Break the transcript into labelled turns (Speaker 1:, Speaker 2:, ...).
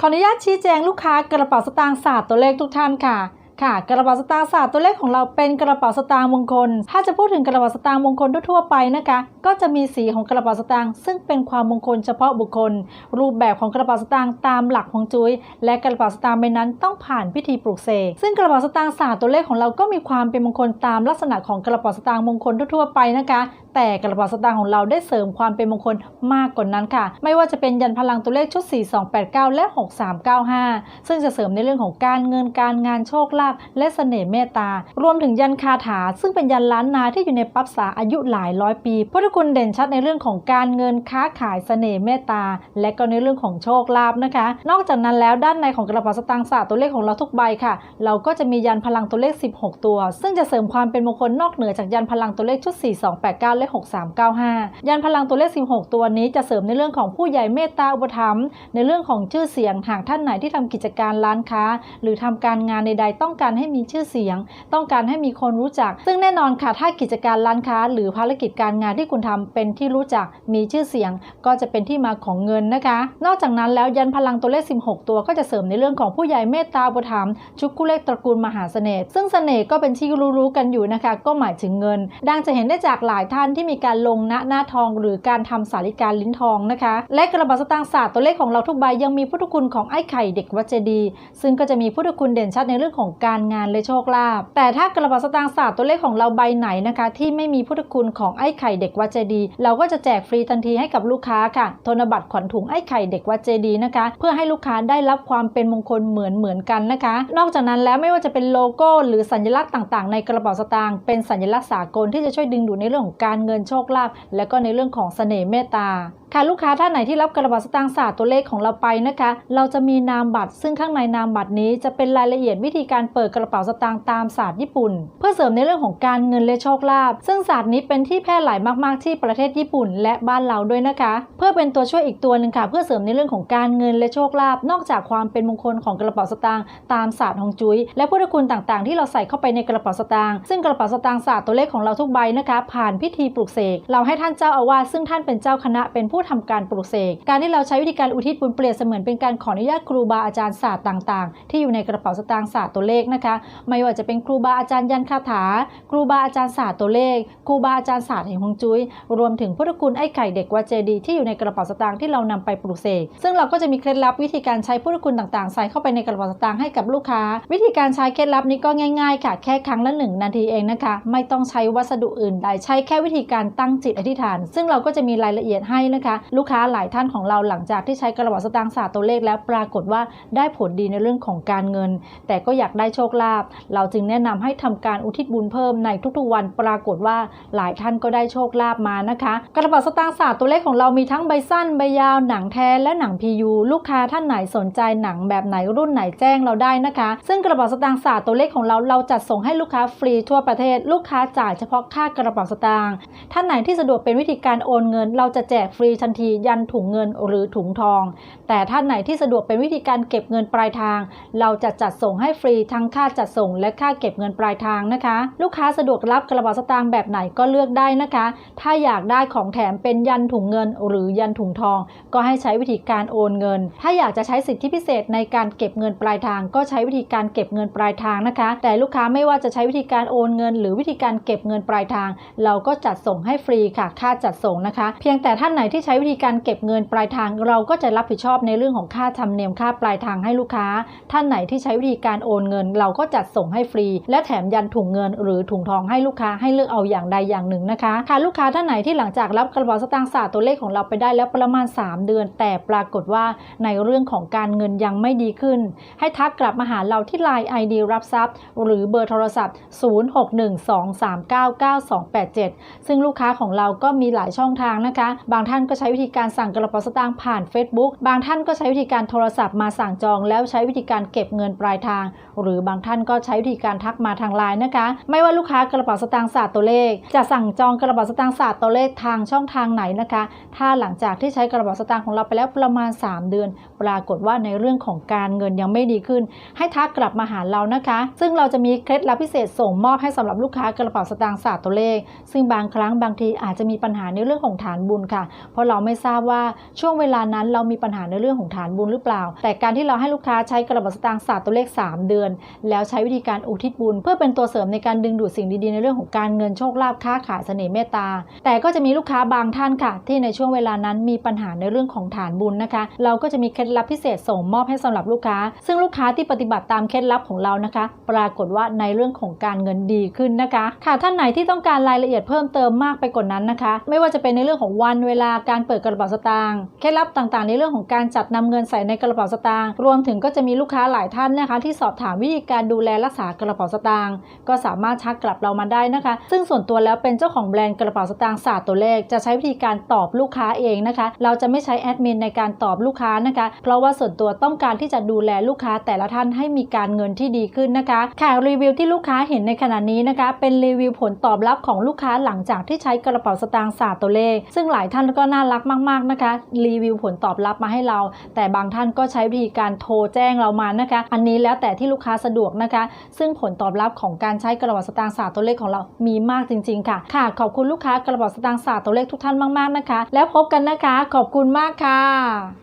Speaker 1: ขออนุญาตชี้แจงลูกค้ากระเป๋าสตางค์ศาสตร์ตัวเลขทุกท่านค่ะค่ะ กระเป๋าสตางค์ศาสตร์ตัวเลขของเราเป็นกระเป๋าสตางค์มงคล ถ้าจะพูดถึงกระเป๋าสตางค์มงคลทั่วไปนะคะ ก็จะมีสีของกระเป๋าสตางค์ซึ่งเป็นความมงคลเฉพาะบุคคล รูปแบบของกระเป๋าสตางค์ตามหลักของจุ้ยและกระเป๋าสตางค์ใบนั้นต้องผ่านพิธีปลูกเสกซึ่งกระเป๋าสตางค์ศาสตร์ตัวเลขของเราก็มีความเป็นมงคลตามลักษณะของกระเป๋าสตางค์มงคลทั่วไปนะคะ แต่กระเป๋าสตางค์ของเราได้เสริมความเป็นมงคลมากกว่านั้นค่ะ ไม่ว่าจะเป็นยันพลังตัวเลขชุด 4289 และ 6395 ซึ่งจะเสริมในเรื่องของการเงินการงานโชคลาภและเสน่ห์เมตตา รวมถึงยันคาถา ซึ่งเป็นยันล้านนาที่อยู่ในปับษาอายุหลายร้อยปีพุทธคุณเด่นชัดในเรื่องของการเงินค้าขายเสน่ห์เมตตา และก็ในเรื่องของโชคลาภนะคะ นอกจากนั้นแล้วด้านในของกระเป๋าสตางค์ศาสตร์ตัวเลขของเราทุกใบค่ะ เราก็จะมียันพลังตัวเลข 16 ตัว ซึ่งจะเสริมความเป็นมงคลนอกเหนือจากยันพลังตัวเลขชุด 4289 และ6395 ยันพลังตัวเลข 16 ตัวนี้จะเสริมในเรื่องของผู้ใหญ่เมตตาอุปถัมภ์ในเรื่องของชื่อเสียงหากท่านไหนที่ทำกิจการร้านค้า หรือทำการงานใดๆ ต้องการให้มีชื่อเสียง ต้องการให้มีคนรู้จัก ซึ่งแน่นอนค่ะถ้ากิจการร้านค้า หรือภารกิจการงานที่คุณทำเป็นที่รู้จักมีชื่อเสียง ก็จะเป็นที่มาของเงินนะคะ นอกจากนั้นแล้วยันพลังตัวเลข 16 ตัวก็จะเสริมในเรื่องของผู้ใหญ่เมตตาอุปถัมภ์ชุกคู่เลขตระกูลมหาเสน่ห์ซึ่งเสน่ห์ก็เป็นที่รู้ๆกันอยู่นะคะ ก็หมายถึงเงิน ดังจะเห็นได้จากหลายท่านที่มีการลงณหน้าทอง หรือการทำสาริการลิ้นทองนะคะ และกระบาสตางค์ศาสตร์ตัวเลขของเราทุกใบยังมีพุทธคุณของไอ้ไข่เด็กวัดเจดีซึ่งก็จะมีพุทธคุณเด่นชัดในเรื่องของการงานและโชคลาภแต่ถ้ากระบาสตางค์ศาสตร์ตัวเลขของเราใบไหนนะคะ ที่ไม่มีพุทธคุณของไอ้ไข่เด็กวัดเจดีเราก็จะแจกฟรีทันทีให้กับลูกค้าค่ะธนบัตรขวัญถุงไอ้ไข่เด็กวัดเจดีนะคะ เพื่อให้ลูกค้าได้รับความเป็นมงคลเหมือนเหมือนกันนะคะ นอกจากนั้นแล้วไม่ว่าจะเป็นโลโก้ หรือสัญลักษณ์ต่างๆ ในกระเป๋าสตางค์เป็นสัญลักษณ์สากลที่จะช่วยดึงดูดในเรื่องของการเงินโชคลาภและก็ในเรื่องของเสน่ห์เมตตา ค่ะลูกค้าท่านไหนที่รับกระเป๋าสตางค์ศาสตร์ตัวเลขของเราไปนะคะ เราจะมีนามบัตร ซึ่งข้างในนามบัตรนี้จะเป็นรายละเอียดวิธีการเปิดกระเป๋าสตางค์ตามศาสตร์ญี่ปุ่น เพื่อเสริมในเรื่องของการเงินและโชคลาภซึ่งศาสตร์นี้เป็นที่แพร่หลายมากๆที่ประเทศญี่ปุ่น และบ้านเราด้วยนะคะ เพื่อเป็นตัวช่วยอีกตัวหนึ่งค่ะ เพื่อเสริมในเรื่องของการเงินและโชคลาภนอกจากความเป็นมงคลของกระเป๋าสตางค์ตามศาสตร์ฮวงจุ้ยและพุทธคุณต่างๆ ที่เราใส่เข้าไปในกระเป๋าสตางค์ซึ่งกระเป๋าสตางค์ศาสตร์ตัวเลขของเราทุกใบนะคะ ผ่านพิธีปลุกเสกเราให้ท่านเจ้าอาวาสซึ่งท่านเป็นเจ้าคณะเป็นผู้ทำการปลุกเสก การที่เราใช้วิธีการอุทิศบุญเปรียบเสมือนเป็นการขออนุญาตครูบาอาจารย์ศาสตร์ต่างๆ ที่อยู่ในกระเป๋าสตางค์ศาสตร์ตัวเลขนะคะ ไม่ว่าจะเป็นครูบาอาจารย์ยันคาถา ครูบาอาจารย์ศาสตร์ตัวเลข ครูบาอาจารย์ศาสตร์แห่งฮวงจุ้ย รวมถึงพุทธคุณไอ้ไข่เด็กวัดเจดีที่อยู่ในกระเป๋าสตางค์ที่เรานำไปปลูกเสก ซึ่งเราก็จะมีเคล็ดลับวิธีการใช้พุทธคุณต่างๆ ใส่เข้าไปในกระเป๋าสตางค์ให้กับลูกค้า วิธีการใช้เคล็ดลับนี้ก็ง่าย ๆ ค่ะ แค่ครั้งละหนึ่งนาทีเองนะคะ ไม่ต้องใช้วัสดุอื่นใด ใช้แค่วิธีการตั้งจิตอธิษฐาน ซึ่งเราก็จะมีรายละเอียดให้นะคะลูกค้าหลายท่านของเราหลังจากที่ใช้กระเป๋าสตางค์ศาสตร์ตัวเลขแล้วปรากฏว่าได้ผลดีในเรื่องของการเงิน แต่ก็อยากได้โชคลาภเราจึงแนะนำให้ทำการอุทิศบุญเพิ่มในทุกๆวันปรากฏว่าหลายท่านก็ได้โชคลาภมานะคะ กระเป๋าสตางค์ศาสตร์ตัวเลขของเรามีทั้งใบสั้นใบยาวหนังแท้และหนัง PU ลูกค้าท่านไหนสนใจหนังแบบไหนรุ่นไหนแจ้งเราได้นะคะ ซึ่งกระเป๋าสตางค์ศาสตร์ตัวเลขของเราเราจัดส่งให้ลูกค้าฟรีทั่วประเทศ ลูกค้าจ่ายเฉพาะค่ากระเป๋าสตางค์ท่านไหนที่สะดวกเป็นวิธีการโอนเงิน เราจะแจกฟรีทันทียันถุงเงินหรือถุงทอง แต่ท่านไหนที่สะดวกเป็นวิธีการเก็บเงินปลายทาง เราจะจัดส่งให้ฟรีทั้งค่าจัดส่งและค่าเก็บเงินปลายทางนะคะ ลูกค้าสะดวกรับกระเป๋าสตางค์แบบไหนก็เลือกได้นะคะ ถ้าอยากได้ของแถมเป็นยันถุงเงิน หรือยันถุงทอง ก็ให้ใช้วิธีการโอนเงิน ถ้าอยากจะใช้สิทธิพิเศษในการเก็บเงินปลายทาง ก็ใช้วิธีการเก็บเงินปลายทางนะคะ แต่ลูกค้าไม่ว่าจะใช้วิธีการโอนเงิน หรือวิธีการเก็บเงินปลายทาง เราก็จัดส่งให้ฟรีค่ะ ค่าจัดส่งนะคะ เพียงแต่ท่านไหนที่ใช้วิธีการเก็บเงินปลายทาง เราก็จะรับผิดชอบในเรื่องของค่าธรรมเนียมค่าปลายทางให้ลูกค้า ท่านไหนที่ใช้วิธีการโอนเงิน เราก็จัดส่งให้ฟรี และแถมยันถุงเงิน หรือถุงทองให้ลูกค้าให้เลือกเอาอย่างใดอย่างหนึ่งนะคะค่ะลูกค้าท่านไหนที่หลังจากรับกระเป๋าสตางค์ศาสตร์ตัวเลขของเราไปได้แล้วประมาณ 3 เดือน แต่ปรากฏว่าในเรื่องของการเงินยังไม่ดีขึ้น ให้ทักกลับมาหาเราที่ Line ID รับทรัพย์ หรือเบอร์โทรศัพท์ 0612399287 ซึ่งลูกค้าของเราก็มีหลายช่องทางนะคะ บางท่านก็ใช้วิธีการสั่งกระเป๋าสตางค์ผ่าน Facebook บางท่านก็ใช้วิธีการโทรศัพท์มาสั่งจอง แล้วใช้วิธีการเก็บเงินปลายทาง หรือบางท่านก็ใช้วิธีการทักมาทางไลน์นะคะ ไม่ว่าลูกค้ากระเป๋าสตางค์ศาสตร์ตัวเลข จะสั่งจองกระเป๋าสตางค์ศาสตร์ตัวเลขทางช่องทางไหนนะคะ ถ้าหลังจากที่ใช้กระเป๋าสตางค์ของเราไปแล้วประมาณ 3 เดือน ปรากฏว่าในเรื่องของการเงินยังไม่ดีขึ้น ให้ทักกลับมาหาเรานะคะ ซึ่งเราจะมีเคล็ดลับพิเศษส่งมอบให้สำหรับลูกค้ากระเป๋าสตางค์ศาสตร์ตัวเลข ซึ่งบางครั้งบางทีอาจจะมีปัญหาในเรื่องของฐานบุญค่ะเพราะเราไม่ทราบว่าช่วงเวลานั้นเรามีปัญหาในเรื่องของฐานบุญหรือเปล่า แต่การที่เราให้ลูกค้าใช้กระเป๋าสตางค์ศาสตร์ตัวเลข 3 เดือน แล้วใช้วิธีการอุทิศบุญ เพื่อเป็นตัวเสริมในการดึงดูดสิ่งดีๆในเรื่องของการเงินโชคลาภค้าขายเสน่ห์เมตตา แต่ก็จะมีลูกค้าบางท่านค่ะ ที่ในช่วงเวลานั้นมีปัญหาในเรื่องของฐานบุญนะคะ เราก็จะมีเคล็ดลับพิเศษส่งมอบให้สำหรับลูกค้า ซึ่งลูกค้าที่ปฏิบัติตามเคล็ดลับของเรานะคะ ปรากฏว่าในเรื่องของการเงินดีขึ้นนะคะ ค่ะท่านไหนที่ต้องการรายละเอียดเพิ่มเติมมากไปกว่านั้นนะคะ ไม่ว่าจะเป็นในเรื่องของวันเวลาการการเปิดกระเป๋าสตางค์เคล็ดลับต่างๆ ในเรื่องของการจัดนำเงินใส่ในกระเป๋าสตางค์รวมถึงก็จะมีลูกค้าหลายท่านนะคะ ที่สอบถามวิธีการดูแลรักษากระเป๋าสตางค์ก็สามารถทักกลับเรามาได้นะคะ ซึ่งส่วนตัวแล้วเป็นเจ้าของแบรนด์กระเป๋าสตางค์ศาสตร์ตัวเลข จะใช้วิธีการตอบลูกค้าเองนะคะ เราจะไม่ใช้แอดมินในการตอบลูกค้านะคะ เพราะว่าส่วนตัวต้องการที่จะดูแลลูกค้าแต่ละท่านให้มีการเงินที่ดีขึ้นนะคะค่ะรีวิวที่ลูกค้าเห็นในขณะนี้นะคะ เป็นรีวิวผลตอบรับของลูกค้าหลังจากที่ใช้กระเป๋าสตางค์ศาสตร์ตัวเลข ซึ่งหลายท่านก็น่ารักมาก ๆนะคะ รีวิวผลตอบรับมาให้เรา แต่บางท่านก็ใช้วิธีการโทรแจ้งเรามานะคะ อันนี้แล้วแต่ที่ลูกค้าสะดวกนะคะ ซึ่งผลตอบรับของการใช้กระเป๋าสตางค์ศาสตร์ตัวเลขของเรามีมากจริง ๆ ค่ะ ค่ะ ขอบคุณลูกค้ากระเป๋าสตางค์ศาสตร์ตัวเลขทุกท่านมาก ๆนะคะ แล้วพบกันนะคะ ขอบคุณมากค่ะ